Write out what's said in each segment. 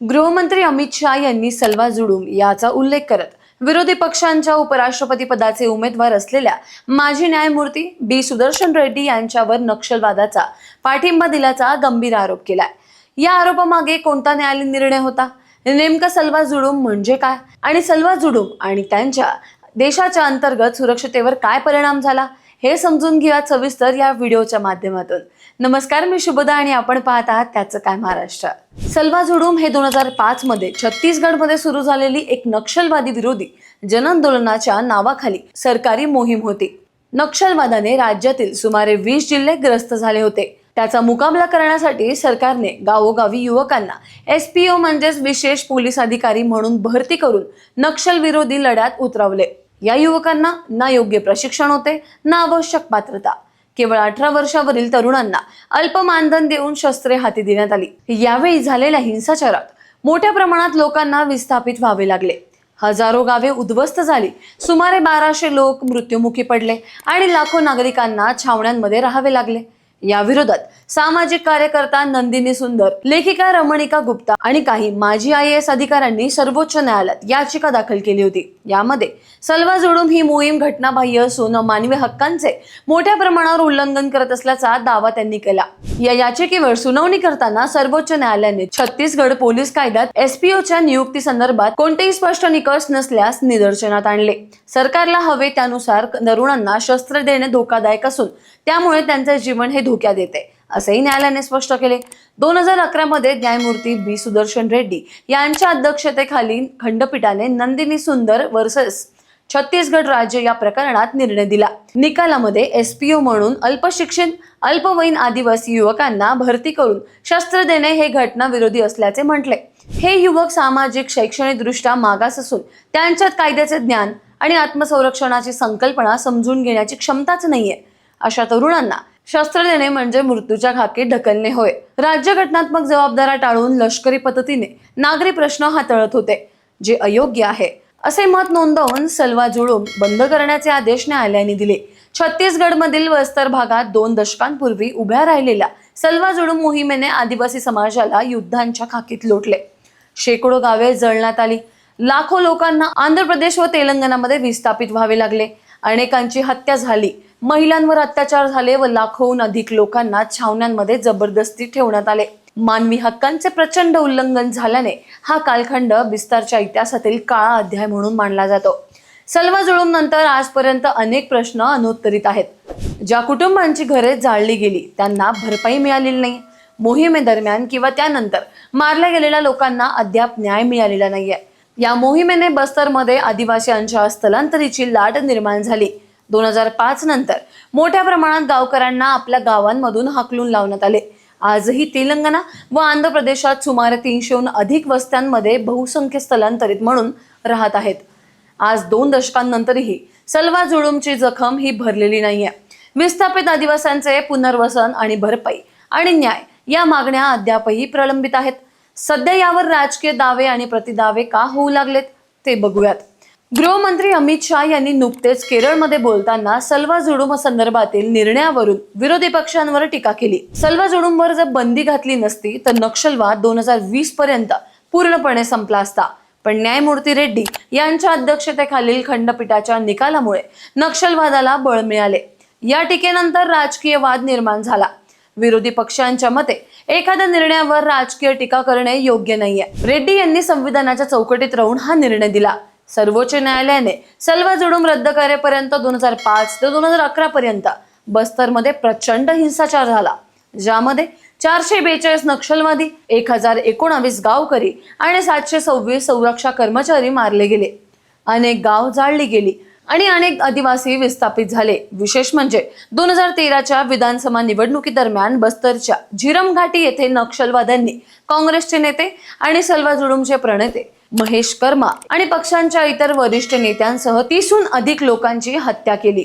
गृहमंत्री अमित शहा यांनी सलवा जुडूम याचा उल्लेख करत विरोधी पक्षांच्या उपराष्ट्रपती पदाचे उमेदवार असलेल्या माजी न्यायमूर्ती बी सुदर्शन रेड्डी यांच्यावर नक्षलवादाचा पाठिंबा दिल्याचा गंभीर आरोप केलाय. या आरोपामागे कोणता न्यायालयीन निर्णय होता? नेमकं सलवा जुडूम म्हणजे काय? आणि सलवा जुडूम आणि त्यांच्या देशाच्या अंतर्गत सुरक्षतेवर काय परिणाम झाला? हे समजून घेऊयात सविस्तर या व्हिडिओच्या माध्यमातून. नमस्कार मी शुभदा आणि आपण पाहत आहात त्याचं काय महाराष्ट्र. सलवा झुडूम हे दोन हजार पाच मध्ये छत्तीसगडमध्ये सुरू झालेली एक नक्षलवादी विरोधी जनआंदोलनाच्या नावाखाली सरकारी मोहीम होती. नक्षलवादाने राज्यातील सुमारे वीस जिल्हे ग्रस्त झाले होते. त्याचा मुकाबला करण्यासाठी सरकारने गावोगावी युवकांना एस पी ओ म्हणजेच विशेष पोलीस अधिकारी म्हणून भरती करून नक्षलविरोधी लढ्यात उतरवले. या युवकांना ना योग्य प्रशिक्षण होते ना आवश्यक पात्रता. केवळ अठरा वर्षावरील तरुणांना अल्प मानधन देऊन शस्त्रे हाती देण्यात आली. यावेळी झालेल्या हिंसाचारात मोठ्या प्रमाणात लोकांना विस्थापित व्हावे लागले. हजारो गावे उद्ध्वस्त झाली. सुमारे बाराशे लोक मृत्युमुखी पडले आणि लाखो नागरिकांना छावण्यांमध्ये राहावे लागले. या विरोधात सामाजिक कार्यकर्ता नंदिनी सुंदर लेखिका रमणिका गुप्ता आणि काही माजी आय एस अधिकाऱ्यांनी सर्वोच्च न्यायालयात याचिका दाखल केली होती. यामध्ये सलवा जोडून ही मोहीम घटनाबाह्य असून मानवी हक्कांचे मोठ्या प्रमाणावर उल्लंघन करत असल्याचा दावा त्यांनी केला. या याचिकेवर सुनावणी करताना सर्वोच्च न्यायालयाने छत्तीसगड पोलीस कायद्यात एसपीओच्या नियुक्ती संदर्भात कोणतेही स्पष्ट निकष नसल्यास निदर्शनात आणले. सरकारला हवे त्यानुसार तरुणांना शस्त्र देणे धोकादायक असून त्यामुळे त्यांचे जीवन हे धोक्यात येते असेही न्यायालयाने स्पष्ट केले. दोन हजार अकरा मध्ये न्यायमूर्ती बी. सुदर्शन रेड्डी यांच्या अध्यक्षतेखाली खंडपीठाने नंदिनी सुंदर वर्सेस छत्तीसगड राज्य या प्रकरणात निर्णय दिला. निकालामध्ये एसपीओ म्हणून अल्पशिक्षित अल्पवयीन आदिवासी युवकांना भरती करून शस्त्र देणे हे घटना विरोधी असल्याचे म्हटले. हे युवक सामाजिक शैक्षणिक दृष्ट्या मागास असून त्यांच्यात कायद्याचे ज्ञान आणि आत्मसंरक्षणाची संकल्पना समजून घेण्याची क्षमताच नाहीये. अशा तरुणांना शस्त्र देणे म्हणजे मृत्यूच्या खाकीत ढकलणे होय. राज्य घटनात्मक जबाबदाऱ्या टाळून लष्करी पद्धतीने नागरी प्रश्न हाताळत होते जे अयोग्य आहे. असे मत नोंदवून सलवा जुळूम बंद करण्याचे आदेश न्यायालयाने दिले. छत्तीसगडमधील वस्तर भागात दोन दशकांपूर्वी उभ्या राहिलेल्या सलवा जुळूम मोहिमेने आदिवासी समाजाला युद्धांच्या खाकीत लोटले. शेकडो गावे जळण्यात आली. लाखो लोकांना आंध्र प्रदेश व तेलंगणामध्ये विस्थापित व्हावे लागले. अनेकांची हत्या झाली. महिलांवर अत्याचार झाले व लाखोहून अधिक लोकांना छावण्यांमध्ये जबरदस्ती ठेवण्यात आले. मानवी हक्कांचे प्रचंड उल्लंघन झाल्याने हा कालखंड बिस्तारच्या इतिहासातील काळा अध्याय म्हणून मानला जातो. सलवा जुळूम नंतर आजपर्यंत अनेक प्रश्न अनुत्तरित आहेत. ज्या कुटुंबांची घरे जाळली गेली त्यांना भरपाई मिळालेली नाही. मोहिमेदरम्यान किंवा त्यानंतर मारल्या गेलेल्या लोकांना अद्याप न्याय मिळालेला नाहीये. या मोहिमेने बस्तरमध्ये आदिवासींच्या स्थलांतरीची लाट निर्माण झाली. दोन हजार पाच नंतर मोठ्या प्रमाणात गावकऱ्यांना आपल्या गावांमधून हाकलून लावण्यात आले. आजही तेलंगणा व आंध्र प्रदेशात सुमारे तीनशेहून अधिक वस्त्यांमध्ये बहुसंख्य स्थलांतरित म्हणून राहत आहेत. आज दोन दशकांनंतरही सलवा जुळूमची जखम ही भरलेली नाहीये. विस्थापित आदिवास्यांचे पुनर्वसन आणि भरपाई आणि न्याय या मागण्या अद्यापही प्रलंबित आहेत. सध्या यावर राजकीय दावे आणि प्रतिदावे का होऊ लागलेत ते बघूयात. गृहमंत्री अमित शहा यांनी नुकतेच केरळमध्ये बोलताना सलवा जुडूम संदर्भातील निर्णयावरून विरोधी पक्षांवर टीका केली. सलवा जुडूमवर जर बंदी घातली नसती तर नक्षलवाद दोन हजार वीस पर्यंत पूर्णपणे संपला असता. पण न्यायमूर्ती रेड्डी यांच्या अध्यक्षतेखालील खंडपीठाच्या निकालामुळे नक्षलवादाला बळ मिळाले. या टीकेनंतर राजकीय वाद निर्माण झाला. विरोधी पक्षांच्या मते एखाद्या निर्णयावर राजकीय टीका करणे योग्य नाहीये. रेड्डी यांनी संविधानाच्या चौकटीत राहून हा निर्णय दिला. सर्वोच्च न्यायालयाने सलवा जुडूम रद्द करेपर्यंत दोन हजार पाच ते दोन हजार अकरा पर्यंत बस्तरमध्ये प्रचंड हिंसाचार झाला. ज्यामध्ये चारशे बेचाळीस नक्षलवादी एक हजार एकोणावीस गावकरी आणि सातशे सव्वीस संरक्षा कर्मचारी मारले गेले. अनेक गाव जाळली गेली. आणि अनेक आदिवासी विस्थापित झाले. विशेष म्हणजे दोन हजार तेराच्या विधानसभा निवडणुकीदरम्यान बस्तरच्या झिरम घाटी येथे नक्षलवाद्यांनी काँग्रेसचे नेते आणि सलवा जुडूमचे प्रणेते महेश कर्मा आणि पक्षांच्या इतर वरिष्ठ नेत्यांसह तीसहून अधिक लोकांची हत्या केली.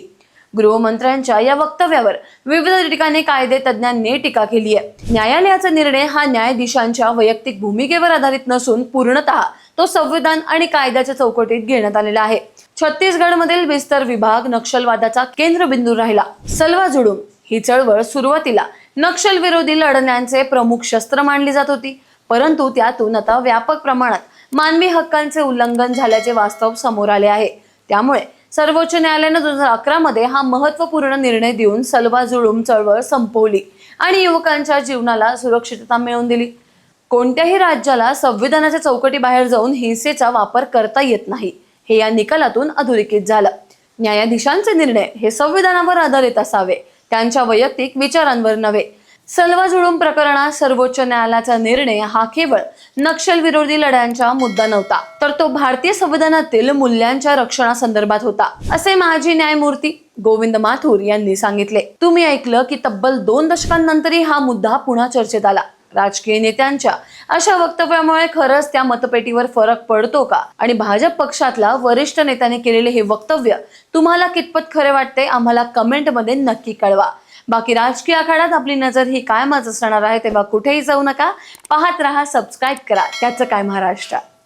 गृहमंत्र्यांच्या या वक्तव्यावर विविध ठिकाणी कायदे तज्ज्ञांनी टीका केली आहे. न्यायालयाचा निर्णय हा न्यायाधीशांच्या वैयक्तिक भूमिकेवर आधारित नसून पूर्णतः तो संविधान आणि कायद्याच्या चौकटीत घेण्यात आलेला आहे. छत्तीसगडमधील विस्तर विभाग नक्षलवादाचा केंद्रबिंदू राहिला. सलवा जुडूम ही चळवळ सुरुवातीला नक्षल विरोधी लढण्यांचे प्रमुख शस्त्र मानली जात होती. परंतु त्यातून आता व्यापक प्रमाणात मानवी हक्कांचे उल्लंघन झाल्याचे वास्तव समोर आले आहे. त्यामुळे सर्वोच्च न्यायालयानं दोन हजार अकरा मध्ये हा महत्त्वपूर्ण निर्णय देऊन सलवा जुळूम चळवळ संपवली आणि युवकांच्या जीवनाला सुरक्षितता मिळवून दिली. कोणत्याही राज्याला संविधानाच्या चौकटीबाहेर जाऊन हिंसेचा वापर करता येत नाही. हे या निकालातून अधोरेखित झालं. न्यायाधीशांचे निर्णय हे संविधानावर आधारित असावे त्यांच्या वैयक्तिक विचारांवर नव्हे. सलवा जुळूम प्रकरणात सर्वोच्च न्यायालयाचा निर्णय हा केवळ नक्षलविरोधी लढ्यांचा मुद्दा नव्हता तर तो भारतीय संविधानातील मूल्यांच्या रक्षणासंदर्भात होता असे माजी न्यायमूर्ती गोविंद माथुर यांनी सांगितले. तुम्ही ऐकलं की तब्बल दोन दशकांनंतरही हा मुद्दा पुन्हा चर्चेत आला. राजकीय नेत्यांच्या. अशा वक्तव्यामुळे खरंच त्या मतपेटीवर फरक पडतो का? आणि भाजप पक्षातला वरिष्ठ नेत्याने केलेले हे वक्तव्य तुम्हाला कितपत खरे वाटते? आम्हाला कमेंटमध्ये नक्की कळवा. बाकी राजकीय आखाड्यात आपली नजर ही कायमच असणार आहे तेव्हा कुठेही जाऊ नका. पाहत राहा सबस्क्राईब करा. त्याचं काय महाराष्ट्र?